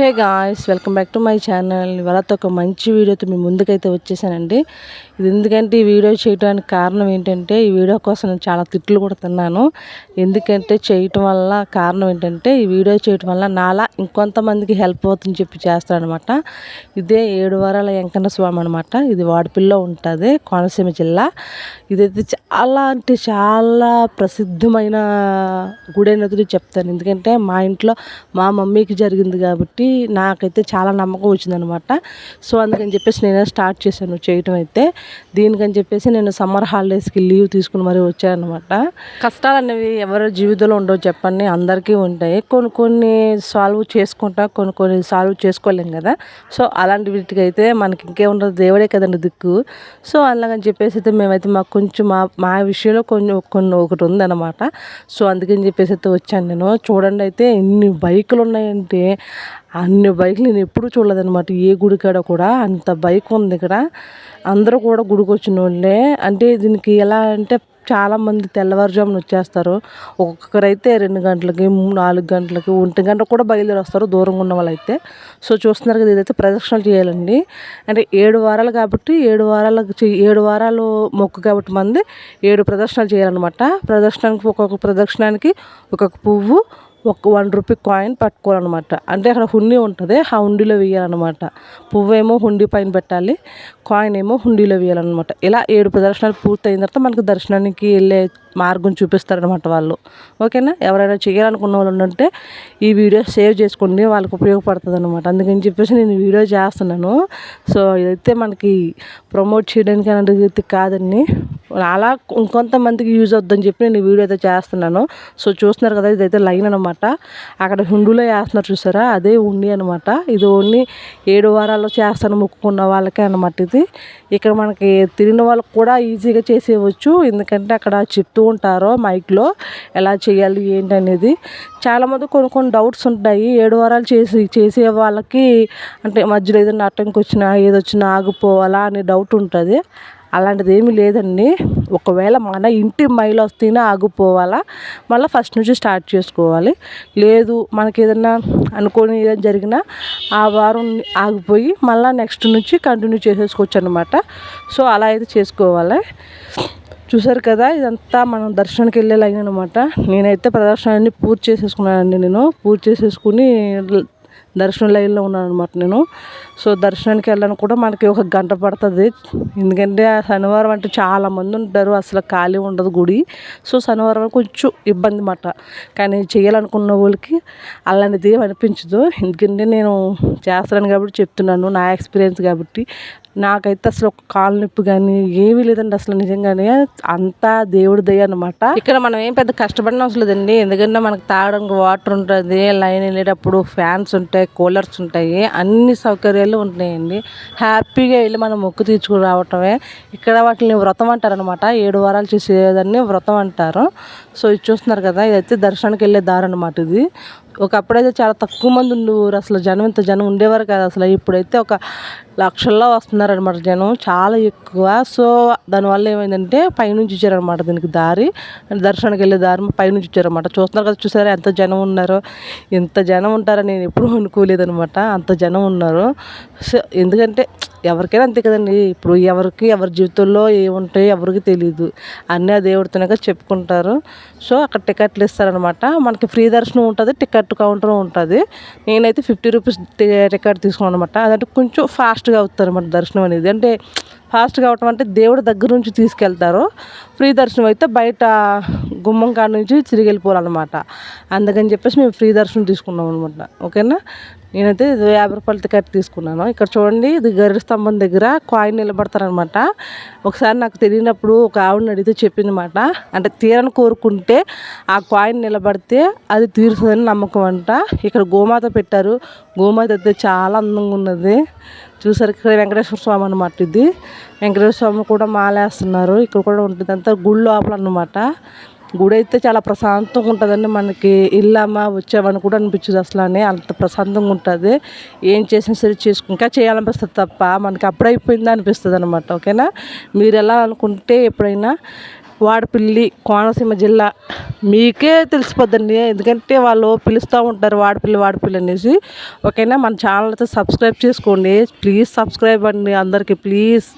Hey guys welcome back to my channel. ఇవాళతో ఒక మంచి వీడియోతో మీ ముందుకైతే వచ్చేసానండి. ఇది ఎందుకంటే ఈ వీడియో చేయడానికి కారణం ఏంటంటే ఈ వీడియో కోసం నేను చాలా తిట్లు కూడా తిన్నాను. ఎందుకంటే చేయటం వల్ల కారణం ఏంటంటే ఈ వీడియో చేయటం వల్ల నాలా ఇంకొంతమందికి హెల్ప్ అవుతుందని చెప్పి చేస్తానమాట ఇదే ఏడు వారాల వెంకన్న స్వామి అనమాట. ఇది వాడిపిల్లో ఉంటుంది కోనసీమ జిల్లా. ఇదైతే చాలా అంటే చాలా ప్రసిద్ధమైన గుడి అనేది చెప్తాను. ఎందుకంటే మా ఇంట్లో మా మమ్మీకి జరిగింది కాబట్టి నాకైతే చాలా నమ్మకం వచ్చిందనమాట. సో అందుకని చెప్పేసి నేనే స్టార్ట్ చేశాను చేయటం అయితే. దీనికని చెప్పేసి నేను సమ్మర్ హాలిడేస్కి లీవ్ తీసుకుని మరీ వచ్చానమాట కష్టాలు అనేవి ఎవరి జీవితంలో ఉండవు చెప్పండి. అందరికీ ఉంటాయి. కొన్ని కొన్ని సాల్వ్ చేసుకుంటా కొన్ని కొన్ని సాల్వ్ చేసుకోలేం కదా. సో అలాంటి వీటికి అయితే మనకి ఇంకేముండదు. దేవుడే కదండి దిక్కు. సో అలాగని చెప్పేసి అయితే మేమైతే మాకు కొంచెం మా మా విషయంలో కొన్ని కొన్ని ఒకటి ఉందన్నమాట సో అందుకని చెప్పేసి అయితే వచ్చాను నేను. చూడండి అయితే ఎన్ని బైకులు ఉన్నాయంటే అన్ని బైకులు నేను ఎప్పుడూ చూడలేదన్నమాట. ఏ గుడికాడ కూడా అంత బైక్ ఉంది ఇక్కడ. అందరూ కూడా గుడికి వచ్చిన వాళ్ళే అంటే దీనికి ఎలా అంటే చాలామంది తెల్లవారుజామున వచ్చేస్తారు. ఒక్కొక్కరైతే రెండు గంటలకి నాలుగు గంటలకి ఒంటి గంట కూడా బయలుదేరి వస్తారు దూరంగా ఉన్న వాళ్ళు అయితే సో చూస్తున్నారు కదా ఇదైతే ప్రదక్షిణలు చేయాలండి. అంటే ఏడు వారాలు కాబట్టి ఏడు వారాలకు ఏడు వారాలు మొక్కు కాబట్టి మంది ఏడు ప్రదక్షిణలు చేయాలన్నమాట. ప్రదక్షిణానికి ఒక్కొక్క ప్రదక్షిణానికి ఒక్కొక్క పువ్వు ఒక వన్ రూపీ కాయిన్ పట్టుకోవాలన్నమాట. అంటే అక్కడ హుండీ ఉంటుంది ఆ హుండీలో వేయాలన్నమాట పువ్వేమో హుండీ పైన పెట్టాలి కాయిన్ ఏమో హుండీలో వేయాలన్నమాట ఇలా ఏడు ప్రదర్శనలు పూర్తయిన తర్వాత మనకు దర్శనానికి వెళ్ళే మార్గం చూపిస్తారనమాట వాళ్ళు. ఓకేనా? ఎవరైనా చేయాలనుకున్న వాళ్ళు ఉంటే ఈ వీడియో సేవ్ చేసుకోండి వాళ్ళకి ఉపయోగపడుతుంది అనమాట అందుకని చెప్పేసి నేను వీడియో చేస్తున్నాను. సో ఇదైతే మనకి ప్రమోట్ చేయడానికి అనేది కాదండి. అలా ఇంకొంతమందికి యూజ్ అవుద్దని చెప్పి నేను వీడియో అయితే చేస్తున్నాను. సో చూస్తున్నారు కదా ఇదైతే లైన్ అనమాట అక్కడ హుండీలో వేస్తున్నారు చూసారా? అదే ఉండి అనమాట ఇది ఓన్లీ ఏడు వారాల్లో చేస్తాను మొక్కుకున్న వాళ్ళకే అనమాట ఇది. ఇక్కడ మనకి తిరిగిన వాళ్ళకి కూడా ఈజీగా చేసేయవచ్చు. ఎందుకంటే అక్కడ చెప్తూ ఉంటారు మైక్లో ఎలా చేయాలి ఏంటి అనేది. చాలామంది కొన్ని కొన్ని డౌట్స్ ఉంటాయి. ఏడు వారాలు చేసి చేసే వాళ్ళకి అంటే మధ్యలో ఏదైనా అట్టంకి వచ్చినా ఏదొచ్చినా ఆగిపోవాలా అనే డౌట్ ఉంటుంది. అలాంటిది ఏమీ లేదండి. ఒకవేళ మన ఇంటి మైలు వస్తేనే ఆగిపోవాలా? మళ్ళీ ఫస్ట్ నుంచి స్టార్ట్ చేసుకోవాలి. లేదు మనకి ఏదన్నా అనుకోని ఏదైనా జరిగినా ఆ వారం ఆగిపోయి మళ్ళీ నెక్స్ట్ నుంచి కంటిన్యూ చేసేసుకోవచ్చు అనమాట సో అలా అయితే చేసుకోవాలి. చూసారు కదా ఇదంతా మనం దర్శనానికి వెళ్ళే లైన్ అనమాట నేనైతే ప్రదర్శనాన్ని పూర్తి చేసేసుకున్నానండి నేను. పూర్తి చేసేసుకుని దర్శనం లైన్లో ఉన్నాను అనమాట నేను. సో దర్శనానికి వెళ్ళడానికి కూడా మనకి ఒక గంట పడుతుంది. ఎందుకంటే శనివారం అంటే చాలామంది ఉంటారు అసలు ఖాళీ ఉండదు గుడి. సో శనివారం కొంచెం ఇబ్బంది మాట కానీ చేయాలనుకున్న వాళ్ళకి అలాంటిది అనిపించదు. ఎందుకంటే నేను చేస్తాను కాబట్టి చెప్తున్నాను నా ఎక్స్పీరియన్స్ కాబట్టి నాకైతే అసలు ఒక కాలు నొప్పి కానీ ఏమీ లేదండి అసలు నిజంగానే. అంతా దేవుడి దయ అనమాట ఇక్కడ మనం ఏం పెద్ద కష్టపడిన అవసరం లేదండి. ఎందుకంటే మనకు తాగడానికి వాటర్ ఉంటుంది లైన్ వెళ్ళేటప్పుడు ఫ్యాన్స్ ఉంటాయి కూలర్స్ ఉంటాయి అన్ని సౌకర్యాలు ఉంటాయండి హ్యాపీగా వెళ్ళి మనం మొక్కు తీర్చుకుని రావటమే. ఇక్కడ వాటిని వ్రతం అంటారనమాట ఏడు వారాలు చేసేదాన్ని వ్రతం అంటారు. సో ఇది చూస్తున్నారు కదా ఇదైతే దర్శనానికి వెళ్ళే దారి అనమాట ఇది. ఒకప్పుడైతే చాలా తక్కువ మంది ఉండేవారు. అసలు జనం ఇంత జనం ఉండేవారు కాదు. అసలు ఇప్పుడైతే ఒక లక్షల్లో వస్తున్నారనమాట జనం చాలా ఎక్కువ. సో దానివల్ల ఏమైందంటే పైనుంచి ఇచ్చారనమాట దీనికి దారి. దర్శనానికి వెళ్ళే దారి పైనుంచి ఇచ్చారనమాట చూస్తున్నారు కదా చూసారా ఎంత జనం ఉన్నారో. ఎంత జనం ఉంటారని నేను ఎప్పుడూ అనుకోలేదనమాట అంత జనం ఉన్నారు. సో ఎందుకంటే ఎవరికైనా అంతే కదండి. ఇప్పుడు ఎవరికి ఎవరి జీవితంలో ఏముంటాయో ఎవరికి తెలియదు అన్నీ ఆ దేవుడితోనే చెప్పుకుంటారు. సో అక్కడ టికెట్లు ఇస్తారనమాట మనకి ఫ్రీ దర్శనం ఉంటుంది టికెట్ కౌంటర్ ఉంటుంది. నేనైతే ఫిఫ్టీ రూపీస్ టికెట్ తీసుకున్నాను అనమాట అదంటే కొంచెం ఫాస్ట్ ఫాస్ట్గా అవుతారనమాట దర్శనం అనేది. అంటే ఫాస్ట్గా కావటం అంటే దేవుడి దగ్గర నుంచి తీసుకెళ్తారు. ఫ్రీ దర్శనం అయితే బయట గుమ్మం కాడ నుంచి తిరిగి వెళ్ళిపోవాలన్నమాట. అందుకని చెప్పేసి మేము ఫ్రీ దర్శనం తీసుకున్నాం అనమాట ఓకేనా? నేనైతే యాభై రూపాయల టికెట్ తీసుకున్నాను. ఇక్కడ చూడండి ఇది గరి స్తంభం దగ్గర కాయిన్ నిలబడతారనమాట ఒకసారి నాకు తెలియనప్పుడు ఒక ఆవిడని అడిగితే చెప్పింది మాట అంటే తీరని కోరుకుంటే ఆ కాయిన్ నిలబడితే అది తీరుతుందని నమ్మకం అంట. ఇక్కడ గోమాత పెట్టారు. గోమాత అయితే చాలా అందంగా ఉన్నది. చూసారు ఇక్కడ వెంకటేశ్వర స్వామి అనమాట ఇది. వెంకటేశ్వర స్వామి కూడా మాలేస్తున్నారు. ఇక్కడ కూడా ఉంటుంది అంతా గుళ్ళు లోపల అనమాట గుడి అయితే చాలా ప్రశాంతంగా ఉంటుందండి మనకి ఇల్లమ్మా వచ్చామని కూడా అనిపించదు అసలు అని అంత ప్రశాంతంగా ఉంటుంది ఏం చేసినా సరే చేసుకు ఇంకా చేయాలనిపిస్తుంది తప్ప మనకి అప్పుడైపోయిందా అనిపిస్తుంది అనమాట ఓకేనా? మీరు ఎలా అనుకుంటే ఎప్పుడైనా వాడపిల్లి కోనసీమ జిల్లా మీకే తెలిసిపోద్దండి. ఎందుకంటే వాళ్ళు పిలుస్తూ ఉంటారు వాడపిల్లి వాడపిల్లి అనేసి. ఓకేనా? మన ఛానల్ అయితే సబ్స్క్రైబ్ చేసుకోండి. ప్లీజ్ సబ్స్క్రైబ్ అండి అందరికీ. ప్లీజ్.